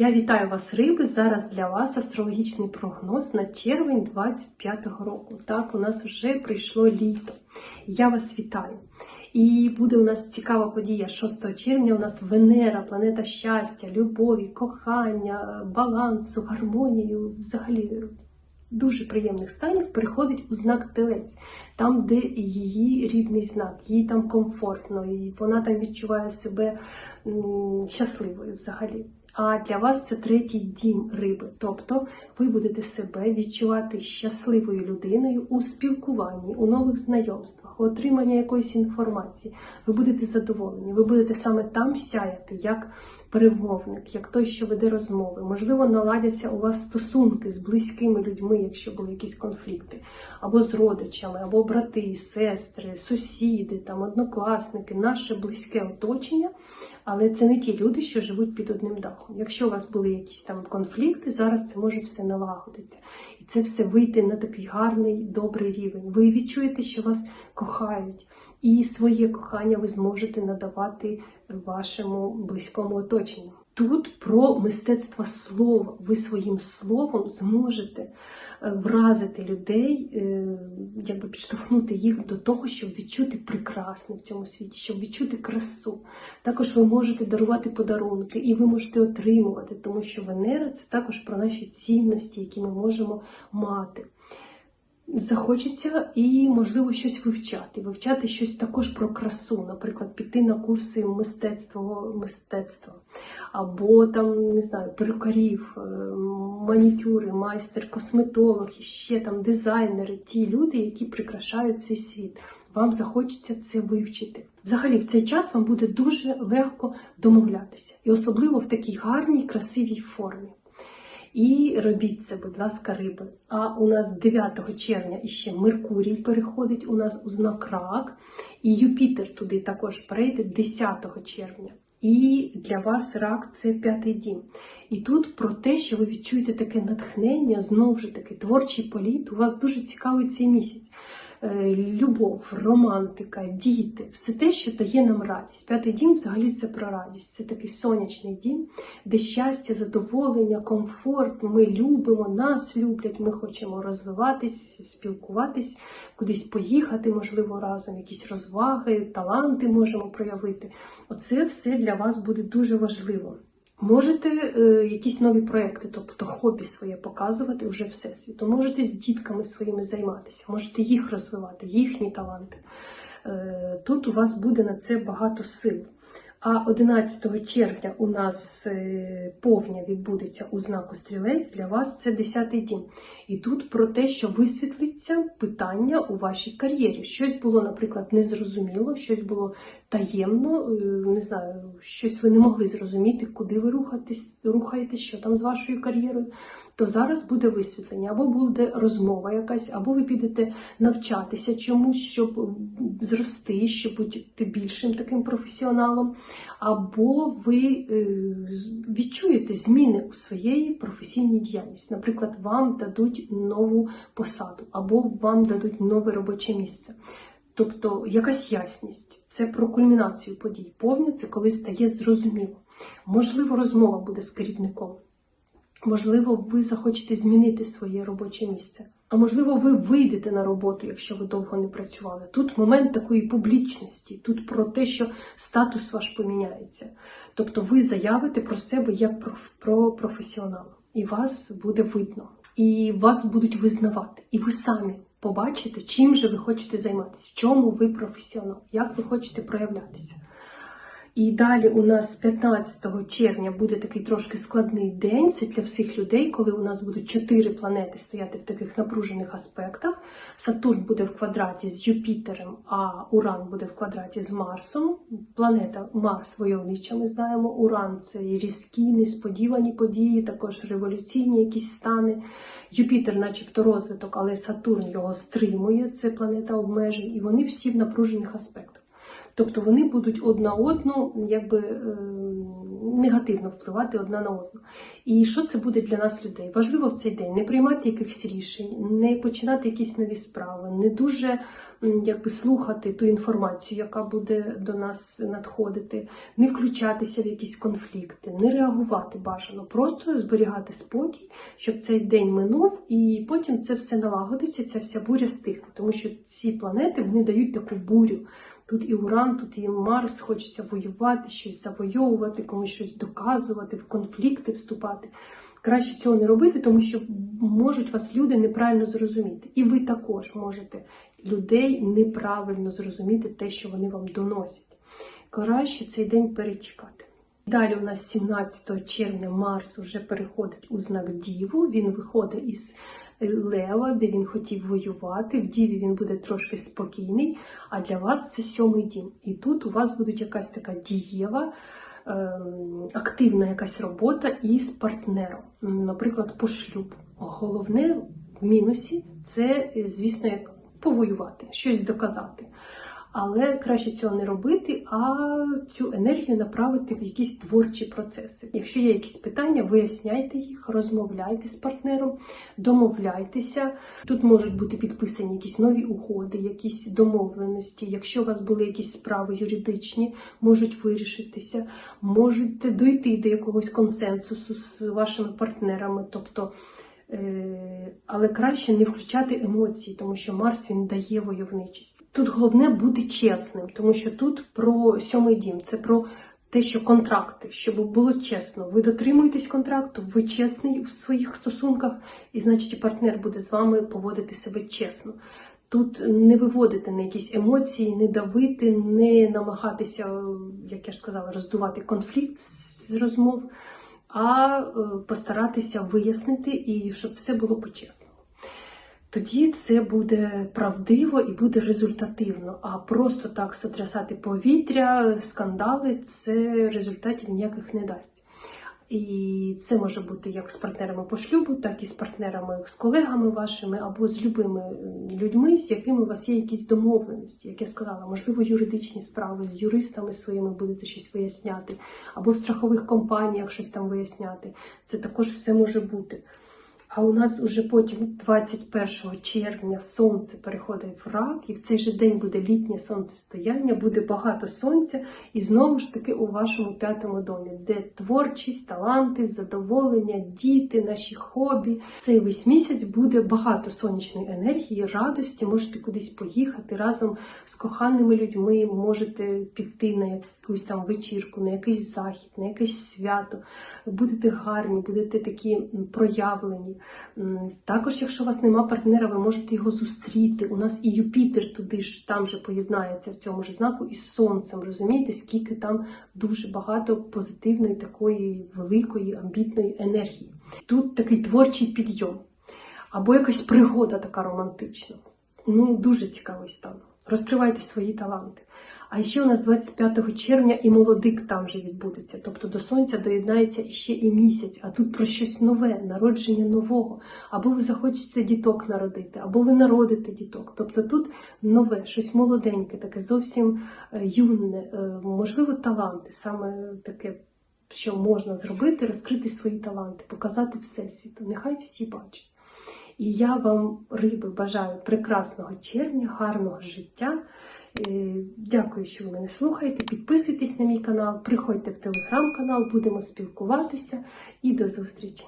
Я вітаю вас, риби. Зараз для вас астрологічний прогноз на червень 25-го року. Так, у нас вже прийшло літо. Я вас вітаю. І буде у нас цікава подія 6 червня. У нас Венера, планета щастя, любові, кохання, балансу, гармонію, взагалі. Дуже приємних станів переходить у знак телець, там, де її рідний знак, їй там комфортно, і вона там відчуває себе щасливою взагалі. А для вас це третій дім риби. Тобто ви будете себе відчувати щасливою людиною у спілкуванні, у нових знайомствах, у отриманні якоїсь інформації. Ви будете задоволені, ви будете саме там сяяти, як перемовник, як той, що веде розмови. Можливо, наладяться у вас стосунки з близькими людьми, якщо були якісь конфлікти, або з родичами, або брати, сестри, сусіди, там, однокласники, наше близьке оточення. Але це не ті люди, що живуть під одним дахом. Якщо у вас були якісь там конфлікти, зараз це може все налагодитися. І це все вийти на такий гарний, добрий рівень. Ви відчуєте, що вас кохають, і своє кохання ви зможете надавати вашому близькому оточенню. Тут про мистецтво слова. Ви своїм словом зможете е, вразити людей, е, якби підштовхнути їх до того, щоб відчути прекрасне в цьому світі, щоб відчути красу. Також ви можете дарувати подарунки, і ви можете отримувати, тому що Венера це також про наші цінності, які ми можемо мати. Захочеться і, можливо, щось вивчати. Вивчати щось також про красу, наприклад, піти на курси мистецтва, мистецтва, або там, не знаю, перукарів, е, манікюри, майстер, косметолог, і ще там дизайнери, ті люди, які прикрашають цей світ. Вам захочеться це вивчити. Взагалі, в цей час вам буде дуже легко домовлятися, і особливо в такій гарній, красивій формі. І робіть це, будь ласка, риби. А у нас 9 червня іще Меркурій переходить у нас у знак рак, і Юпітер туди також перейде 10 червня. І для вас рак це п'ятий дім. І тут про те, що ви відчуєте таке натхнення, знову ж таки, творчий політ, у вас дуже цікавий цей місяць. Е, Любов, романтика, діти, все те, що дає нам радість. П'ятий дім взагалі це про радість. Це такий сонячний дім, де щастя, задоволення, комфорт. Ми любимо, нас люблять, ми хочемо розвиватись, спілкуватись, кудись поїхати, можливо, разом, якісь розваги, таланти можемо проявити. Оце все для вас буде дуже важливо. Можете е, якісь нові проекти, тобто хобі своє показувати уже всесвіту. Можете з дітками своїми займатися, можете їх розвивати, їхні таланти. Е, тут у вас буде на це багато сил. А 11 червня у нас е, повня відбудеться у знаку стрілець. Для вас це 10-й дім. І тут про те, що висвітлиться питання у вашій кар'єрі. Щось було, наприклад, незрозуміло, щось було таємно, е, не знаю, щось ви не могли зрозуміти, куди ви рухаєтесь, рухаєтесь, що там з вашою кар'єрою. То зараз буде висвітлення, або буде розмова якась, або ви підете навчатися чомусь, щоб зрости, щоб бути більшим таким професіоналом, або ви е, відчуєте зміни у своєї професійній діяльності. Наприклад, вам дадуть нову посаду, або вам дадуть нове робоче місце. Тобто якась ясність, це про кульмінацію подій. Повня це коли стає зрозуміло. Можливо, розмова буде з керівником. Можливо, ви захочете змінити своє робоче місце. А можливо, ви вийдете на роботу, якщо ви довго не працювали. Тут момент такої публічності, тут про те, що статус ваш поміняється. Тобто ви заявите про себе як про, про професіонала, і вас буде видно, і вас будуть визнавати, і ви самі побачите, чим же ви хочете займатися, в чому ви професіонал, як ви хочете проявлятися. І далі у нас 15 червня буде такий трошки складний день. Це для всіх людей, коли у нас будуть чотири планети стояти в таких напружених аспектах. Сатурн буде в квадраті з Юпітером, а Уран буде в квадраті з Марсом. Планета Марс войовнича, ми знаємо. Уран це і різкі, несподівані події, також революційні якісь стани. Юпітер, начебто, розвиток, але Сатурн його стримує, це планета обмежень, і вони всі в напружених аспектах. Тобто вони будуть одна одну якби е, негативно впливати одна на одну. І що це буде для нас, людей? Важливо в цей день не приймати якихось рішень, не починати якісь нові справи, не дуже якби слухати ту інформацію, яка буде до нас надходити, не включатися в якісь конфлікти, не реагувати бажано, просто зберігати спокій, щоб цей день минув, і потім це все налагодиться, ця вся буря стихне, тому що ці планети вони дають таку бурю. Тут і Уран, тут і Марс, хочеться воювати, щось завойовувати, комусь щось доказувати, в конфлікти вступати. Краще цього не робити, тому що можуть вас люди неправильно зрозуміти. І ви також можете людей неправильно зрозуміти те, що вони вам доносять. Краще цей день перечекати. Далі у нас 17 червня Марс вже переходить у знак Діву. Він виходить із Лева, де він хотів воювати. В Діві він буде трошки спокійний, а для вас це сьомий дім. І тут у вас буде якась така дієва, ем, активна якась робота із партнером, наприклад, по шлюбу. Головне в мінусі це, е, звісно, як повоювати, щось доказати. Але краще цього не робити, а цю енергію направити в якісь творчі процеси. Якщо є якісь питання, виясняйте їх, розмовляйте з партнером, домовляйтеся. Тут можуть бути підписані якісь нові угоди, якісь домовленості. Якщо у вас були якісь справи юридичні, можуть вирішитися, можете дойти до якогось консенсусу з вашими партнерами. Тобто Е, але краще не включати емоції, тому що Марс він дає войовничість. Тут головне бути чесним, тому що тут про сьомий дім, це про те, що контракти, щоб було чесно. Ви дотримуєтесь контракту, ви чесний в своїх стосунках, і значить і партнер буде з вами поводити себе чесно. Тут не виводити на якісь емоції, не давити, не намагатися, як я ж сказала, роздувати конфлікт з розмов а е, постаратися вияснити і щоб все було по-чесному. Тоді це буде правдиво і буде результативно. А просто так сотрясати повітря, скандали це результатів ніяких не дасть. І це може бути як з партнерами по шлюбу, так і з партнерами, з колегами вашими, або з любими людьми, з якими у вас є якісь домовленості, як я сказала, можливо, юридичні справи, з юристами своїми будете щось виясняти, або в страхових компаніях щось там виясняти. Це також все може бути. А у нас уже потім, 21 червня, сонце переходить в рак, і в цей же день буде літнє сонцестояння, буде багато сонця, і знову ж таки у вашому п'ятому домі, де творчість, таланти, задоволення, діти, наші хобі. Цей весь місяць буде багато сонячної енергії, радості. Можете кудись поїхати разом з коханими людьми, можете піти на якусь там вечірку, на якийсь захід, на якесь свято. Будете гарні, будете такі проявлені. Також, якщо у вас нема партнера, ви можете його зустріти. У нас і Юпітер туди ж там же поєднається в цьому ж знаку із сонцем. Розумієте, скільки там дуже багато позитивної, такої великої, амбітної енергії. Тут такий творчий підйом. Або якась пригода така романтична. Ну, дуже цікавий стан. Розкривайте свої таланти. А ще у нас 25 червня і молодик там же відбудеться. Тобто до сонця доєднається ще і місяць, а тут про щось нове, народження нового. Або ви захочете діток народити, або ви народите діток. Тобто тут нове, щось молоденьке, таке зовсім е, юне, е, можливо, таланти, саме таке. Що можна зробити, розкрити свої таланти, показати всесвіту. Нехай всі бачать. І я вам, риби, бажаю прекрасного червня, гарного життя. Е, Дякую, що ви мене слухаєте. Підписуйтесь на мій канал, приходьте в телеграм-канал, будемо спілкуватися і до зустрічі!